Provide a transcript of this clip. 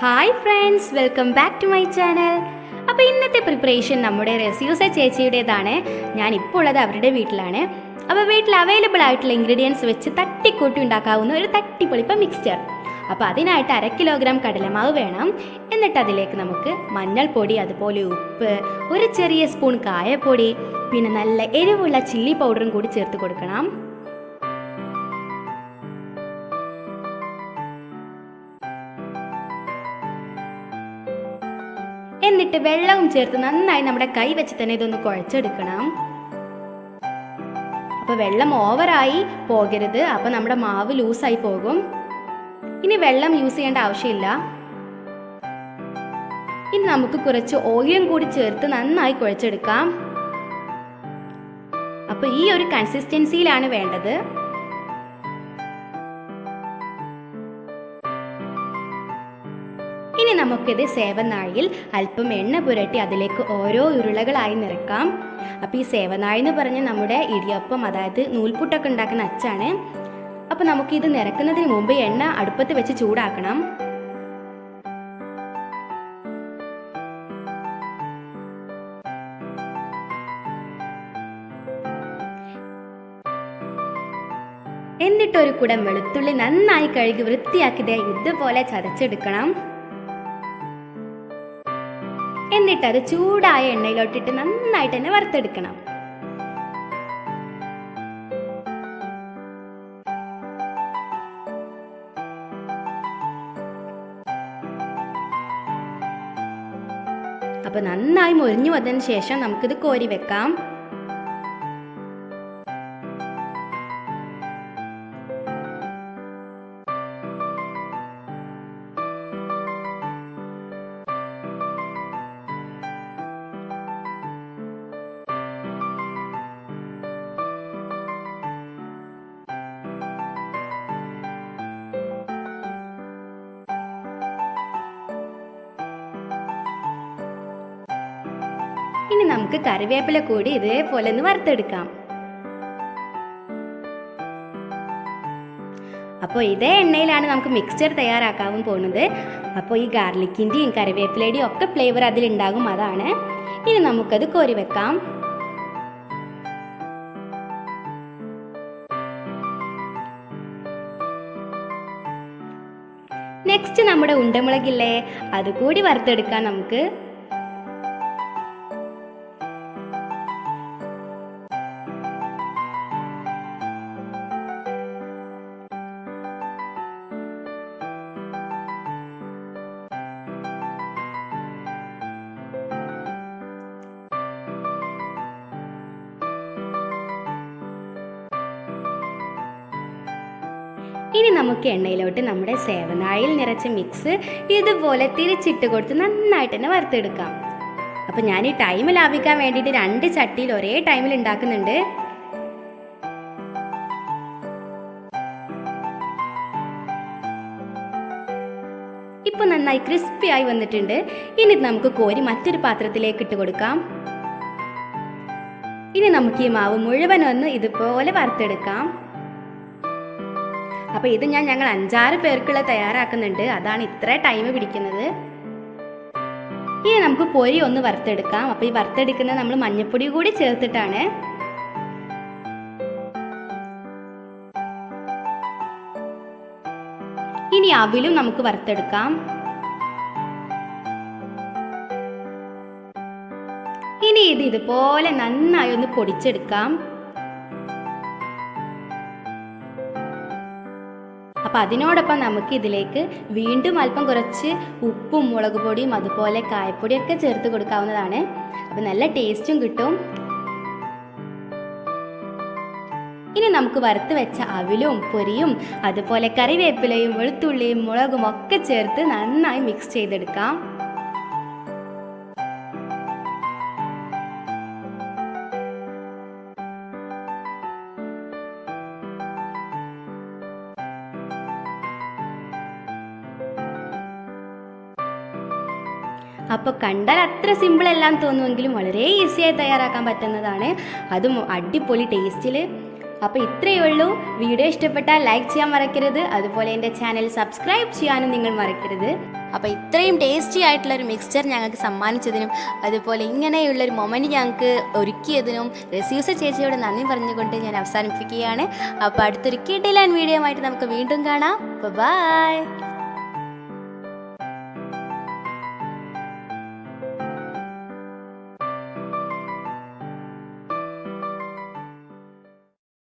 Hi friends welcome back to my channel അപ്പോൾ ഇന്നത്തെ preparation നമ്മുടെ റെസ്യൂസ ചേച്ചിയുടേതാണ്. ഞാൻ ഇപ്പോൾ ഉള്ളത് അവരുടെ വീട്ടിലാണ്. അപ്പോൾ വീട്ടിൽ അവൈലബിൾ ആയിട്ടുള്ള ഇൻഗ്രീഡിയൻസ് വെച്ച് തട്ടിക്കൂട്ടി ഉണ്ടാക്കാവുന്ന ഒരു തട്ടിപ്പൊളിപ്പ മിക്സ്ചർ അപ്പോൾ അതിനായിട്ട് അര കിലോഗ്രാം കടലമാവ് വേണം. എന്നിട്ട് അതിലേക്ക് നമുക്ക് മഞ്ഞൾപ്പൊടി അതുപോലെ ഉപ്പ് ഒരു ചെറിയ സ്പൂൺ കായപ്പൊടി പിന്നെ നല്ല എരിവുള്ള ചില്ലി പൗഡറും കൂടി ചേർത്ത് കൊടുക്കണം. എന്നിട്ട് വെള്ളവും ചേർത്ത് നന്നായി നമ്മുടെ കൈ വെച്ച് തന്നെ ഇതൊന്ന് കുഴച്ചെടുക്കണം. അപ്പോൾ വെള്ളം ഓവറായി പോകരുത്. അപ്പോൾ നമ്മുടെ മാവ് ലൂസായി പോകും. ഇനി വെള്ളം യൂസ് ചെയ്യേണ്ട ആവശ്യമില്ല. ഇനി നമുക്ക് കുറച്ച് ഓയിലും കൂടി ചേർത്ത് നന്നായി കുഴച്ചെടുക്കാം. അപ്പോൾ ഈ ഒരു കൺസിസ്റ്റൻസിയിലാണ് വേണ്ടത്. നമുക്കിത് സേവനായിൽ അല്പം എണ്ണ പുരട്ടി അതിലേക്ക് ഓരോ ഉരുളകളായി നിറക്കാം. അപ്പോൾ ഈ സേവനാഴി എന്ന് പറഞ്ഞ നമ്മുടെ ഇടിയപ്പം അതായത് നൂൽപുട്ടൊക്കെ ഉണ്ടാക്കുന്ന അച്ചാണ്. അപ്പോൾ നമുക്കിത് നിരക്കുന്നതിന് മുമ്പ് എണ്ണ അടുപ്പത്ത് വെച്ച് ചൂടാക്കണം. എന്നിട്ടൊരു കുടം വെളുത്തുള്ളി നന്നായി കഴുകി വൃത്തിയാക്കി വൃത്തിയാക്കിയത് ഇതുപോലെ ചതച്ചെടുക്കണം. എന്നിട്ട് അത് ചൂടായ എണ്ണയിലോട്ടിട്ട് നന്നായിട്ട് തന്നെ വറുത്തെടുക്കണം. അപ്പൊ നന്നായി മൊരിഞ്ഞു വന്നതിന് ശേഷം നമുക്കിത് കോരി വെക്കാം. ഇനി നമുക്ക് കറിവേപ്പില കൂടി ഇതേപോലെ ഒന്ന് വറുത്തെടുക്കാം. അപ്പോൾ ഇതേ എണ്ണയിലാണ് നമുക്ക് മിക്സ്ചർ തയ്യാറാക്കാൻ പോകുന്നത് അപ്പോൾ ഈ ഗാർലിക്കിന്റെയും കറിവേപ്പിലയുടെയും ഒക്കെ ഫ്ലേവർ അതിലുണ്ടാകും അതാണ്. ഇനി നമുക്കത് കോരി വെക്കാം. നെക്സ്റ്റ് നമ്മുടെ ഉണ്ടമുളകില്ലേ അതുകൂടി വറുത്തെടുക്കാം നമുക്ക്. ഇനി നമുക്ക് എണ്ണയിലോട്ട് നമ്മുടെ സേവനായിൽ നിറച്ച മിക്സ് ഇതുപോലെ തിരിച്ചിട്ട് കൊടുത്ത് നന്നായിട്ട് തന്നെ വറുത്തെടുക്കാം. അപ്പം ഞാൻ ഈ ടൈം ലാഭിക്കാൻ വേണ്ടിയിട്ട് രണ്ട് ചട്ടിയിൽ ഒരേ ടൈമിൽ ഉണ്ടാക്കുന്നുണ്ട്. ഇപ്പൊ നന്നായി ക്രിസ്പി ആയി വന്നിട്ടുണ്ട്. ഇനി നമുക്ക് കോരി മറ്റൊരു പാത്രത്തിലേക്ക് ഇട്ട് കൊടുക്കാം. ഇനി നമുക്ക് ഈ മാവ് മുഴുവൻ ഒന്ന് ഇതുപോലെ വറുത്തെടുക്കാം. അപ്പോൾ ഇത് ഞാൻ ഞങ്ങൾ അഞ്ചാറ് പേർക്കുള്ള തയ്യാറാക്കുന്നുണ്ട്. അതാണ് ഇത്ര ടൈം പിടിക്കുന്നത്. ഇനി നമുക്ക് പൊരി ഒന്ന് വറുത്തെടുക്കാം. അപ്പോൾ ഈ വറുത്തെടുക്കുന്നത് നമ്മൾ മഞ്ഞപ്പൊടി കൂടി ചേർത്തിട്ടാണ്. ഇനി അവിലും നമുക്ക് വറുത്തെടുക്കാം. ഇനി ഇത് ഇതുപോലെ നന്നായി ഒന്ന് പൊടിച്ചെടുക്കാം. അപ്പം അതിനോടൊപ്പം നമുക്ക് ഇതിലേക്ക് വീണ്ടും അല്പം കുറച്ച് ഉപ്പും മുളക് പൊടിയും അതുപോലെ കായപ്പൊടിയൊക്കെ ചേർത്ത് കൊടുക്കാവുന്നതാണ്. അപ്പം നല്ല ടേസ്റ്റും കിട്ടും. ഇനി നമുക്ക് വറുത്ത് വെച്ച അവിലും പൊരിയും അതുപോലെ കറിവേപ്പിലയും വെളുത്തുള്ളിയും മുളകും ഒക്കെ ചേർത്ത് നന്നായി മിക്സ് ചെയ്തെടുക്കാം. അപ്പോൾ കണ്ടാൽ അത്ര സിമ്പിൾ എല്ലാം തോന്നുമെങ്കിലും വളരെ ഈസിയായി തയ്യാറാക്കാൻ പറ്റുന്നതാണ്. അതും അടിപൊളി ടേസ്റ്റിൽ അപ്പോൾ ഇത്രയേ ഉള്ളൂ. വീഡിയോ ഇഷ്ടപ്പെട്ടാൽ ലൈക്ക് ചെയ്യാൻ മറക്കരുത്. അതുപോലെ എന്റെ ചാനൽ സബ്സ്ക്രൈബ് ചെയ്യാനും നിങ്ങൾ മറക്കരുത്. അപ്പോൾ ഇത്രയും ടേസ്റ്റി ആയിട്ടുള്ള ഒരു മിക്സ്ചർ ഞങ്ങൾക്ക് സമ്മാനിച്ചതിനും അതുപോലെ ഇങ്ങനെയുള്ള ഒരു മൊമെന്റ് ഞങ്ങൾക്ക് ഒരുക്കിയതിനും റെസ്യൂസ ചേച്ചിയോട് നന്ദി പറഞ്ഞുകൊണ്ട് ഞാൻ അവസാനിപ്പിക്കുകയാണ്. അപ്പോൾ അടുത്തൊരു കിടിലൻ വീഡിയോ ആയിട്ട് നമുക്ക് വീണ്ടും കാണാം. ബൈ